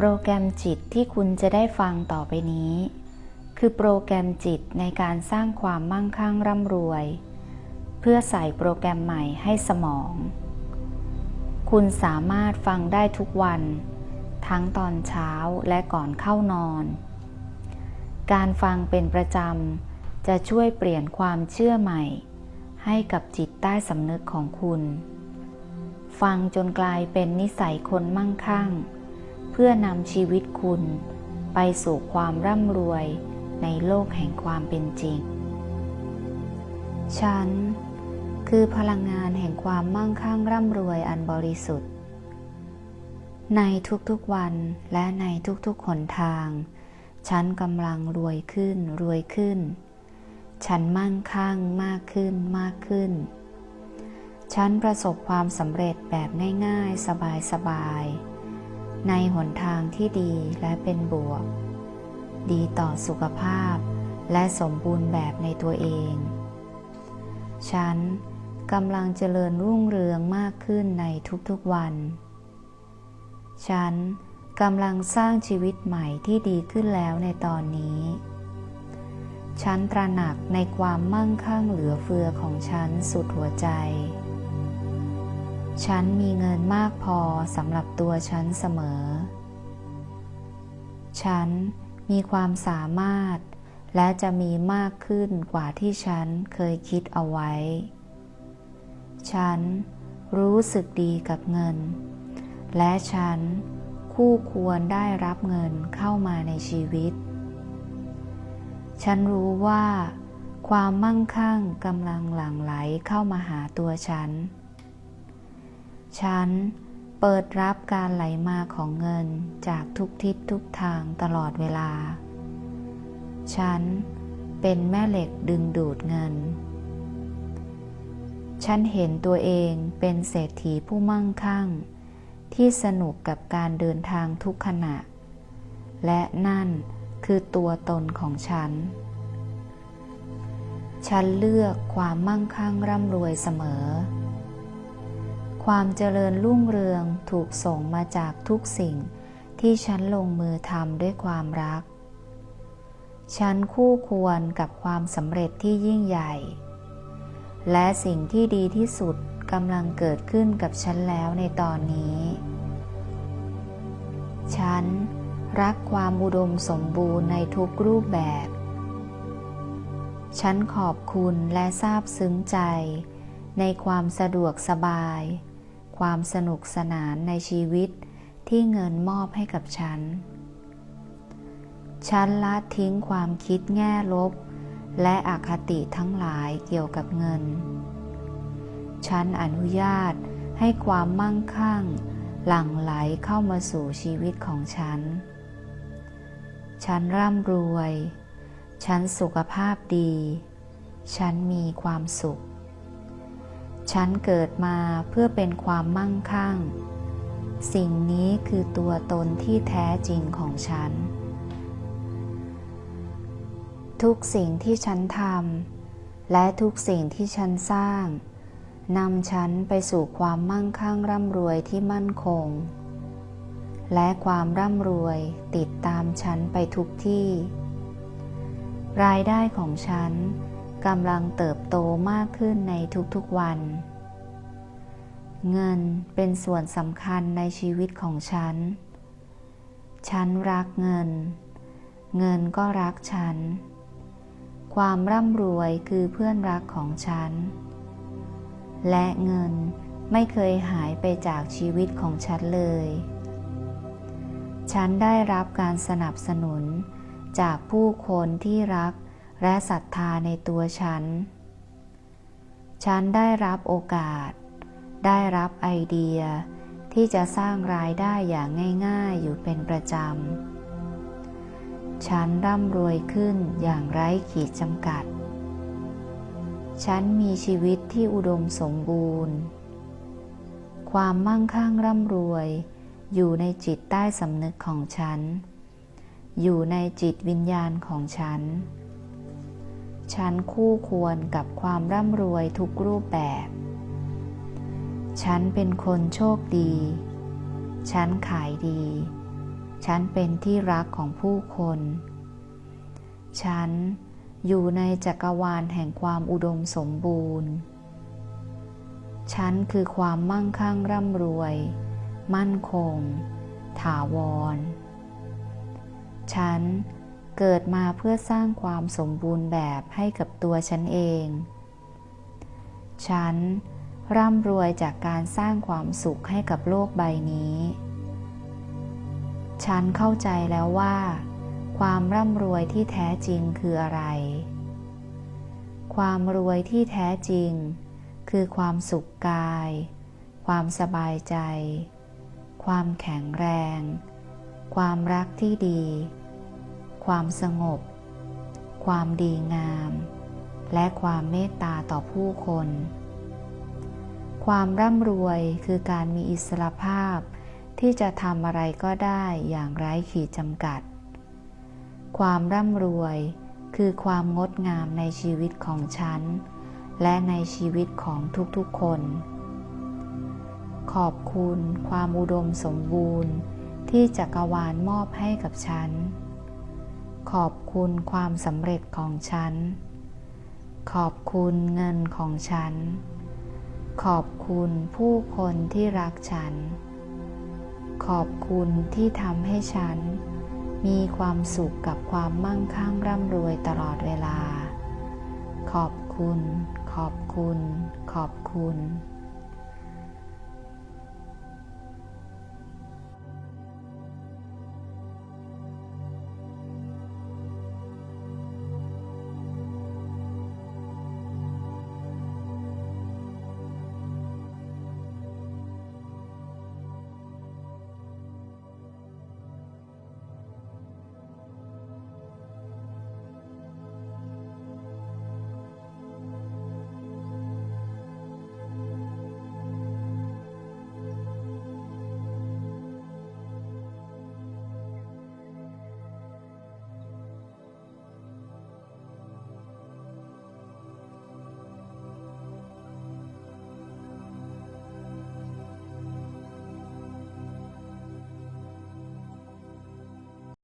โปรแกรมจิตที่คุณจะได้ฟังต่อไปนี้ คือโปรแกรมจิตในการสร้างความมั่งคั่งร่ำรวย เพื่อใส่โปรแกรมใหม่ให้สมอง คุณสามารถฟังได้ทุกวัน ทั้งตอนเช้าและก่อนเข้านอน การฟังเป็นประจำจะช่วยเปลี่ยนความเชื่อใหม่ ให้กับจิตใต้สำนึกของคุณ ฟังจนกลายเป็นนิสัยคนมั่งคั่ง พื่อนำชีวิตคุณ ไปสู่ความร่ำรวยในโลกแห่งความเป็นจริง ฉัน คือพลังงานแห่งความมั่งคั่งร่ำรวยอันบริสุทธิ์ ในทุกๆวันและในทุกๆหนทาง ฉันกำลังรวยขึ้นรวยขึ้น ฉันมั่งคั่งมากขึ้นมากขึ้น ฉันประสบความสำเร็จแบบง่าย ๆ สบายๆ ในหนทางที่ดีและเป็นบวก ดีต่อสุขภาพและสมบูรณ์แบบในตัวเอง ฉันกำลังเจริญรุ่งเรืองมากขึ้นในทุกๆวัน ฉันกำลังสร้างชีวิตใหม่ที่ดีขึ้นแล้วในตอนนี้ ฉันตระหนักในความมั่งคั่งเหลือเฟือของฉันสุดหัวใจ ฉันมีเงินมากพอสำหรับตัวฉันเสมอ ฉันมีความสามารถ และจะมีมากขึ้นกว่าที่ฉันเคยคิดเอาไว้ ฉันรู้สึกดีกับเงิน และฉันคู่ควรได้รับเงินเข้ามาในชีวิต ฉันรู้ว่า ความมั่งคั่งกำลังหลั่งไหลเข้ามาหาตัวฉัน ฉันเปิดรับการไหลมาของเงินจากทุกทิศทุกทางตลอดเวลา ฉันเป็นแม่เหล็กดึงดูดเงิน ฉันเห็นตัวเองเป็นเศรษฐีผู้มั่งคั่ง ที่สนุกกับการเดินทางทุกขณะ และนั่นคือตัวตนของฉัน ฉันเลือกความมั่งคั่งร่ำรวยเสมอ ความเจริญรุ่งเรืองถูกส่งมาจากทุกสิ่งที่ฉันลงมือทำด้วยความรัก ฉันคู่ควรกับความสำเร็จที่ยิ่งใหญ่ และสิ่งที่ดีที่สุดกำลังเกิดขึ้นกับฉันแล้วในตอนนี้ ฉันรักความอุดมสมบูรณ์ในทุกรูปแบบ ฉันขอบคุณและซาบซึ้งใจในความสะดวกสบาย ความสนุกสนานในชีวิตที่เงินมอบให้กับฉัน ฉันละทิ้งความคิดแง่ลบ และอคติทั้งหลายเกี่ยวกับเงิน ฉันอนุญาตให้ความมั่งคั่ง หลั่งไหลเข้ามาสู่ชีวิตของฉัน ฉันร่ำรวย ฉันสุขภาพดี ฉันมีความสุข ฉันเกิดมาเพื่อเป็นความมั่งคั่ง สิ่งนี้คือตัวตนที่แท้จริงของฉัน ทุกสิ่งที่ฉันทำและทุกสิ่งที่ฉันสร้างนำฉันไปสู่ความมั่งคั่งร่ำรวยที่มั่นคง และความร่ำรวยติดตามฉันไปทุกที่ รายได้ของฉัน กำลังเติบโตมากขึ้นในทุกๆวัน เงินเป็นส่วนสำคัญในชีวิตของฉัน ฉันรักเงิน เงินก็รักฉัน ความร่ำรวยคือเพื่อนรักของฉัน และเงินไม่เคยหายไปจากชีวิตของฉันเลย ฉันได้รับการสนับสนุนจากผู้คนที่รัก และศรัทธาในตัวฉัน ฉันได้รับโอกาส ได้รับไอเดียที่จะสร้างรายได้อย่างง่ายๆอยู่เป็นประจำ ฉันร่ำรวยขึ้นอย่างไร้ขีดจำกัด ฉันมีชีวิตที่อุดมสมบูรณ์ ความมั่งคั่งร่ำรวยอยู่ในจิตใต้สำนึกของฉัน อยู่ในจิตวิญญาณของฉัน ฉันคู่ควรกับความร่ำรวยทุกรูปแบบ ฉันเป็นคนโชคดี ฉันขายดี ฉันเป็นที่รักของผู้คน ฉันอยู่ในจักรวาลแห่งความอุดมสมบูรณ์ ฉันคือความมั่งคั่งร่ำรวย มั่นคง ถาวร ฉัน เกิดมาเพื่อสร้างความสมบูรณ์แบบให้กับตัวฉันเอง ฉันร่ำรวยจากการสร้างความสุขให้กับโลกใบนี้ ฉันเข้าใจแล้วว่า ความร่ำรวยที่แท้จริงคืออะไร ความรวยที่แท้จริง คือความสุขกาย ความสบายใจ ความแข็งแรง ความรักที่ดี ความสงบ ความดีงาม และความเมตตาต่อผู้คน ความร่ำรวยคือการมีอิสรภาพ ที่จะทำอะไรก็ได้อย่างไร้ขีดจำกัด ความร่ำรวยคือความงดงามในชีวิตของฉัน และในชีวิตของทุกๆคน ขอบคุณความอุดมสมบูรณ์ที่จักรวาลมอบให้กับฉัน ขอบคุณความสำเร็จของฉัน ขอบคุณเงินของฉัน ขอบคุณผู้คนที่รักฉัน ขอบคุณที่ทำให้ฉัน มีความสุขกับความมั่งคั่งร่ำรวยตลอดเวลา ขอบคุณ ขอบคุณ ขอบคุณ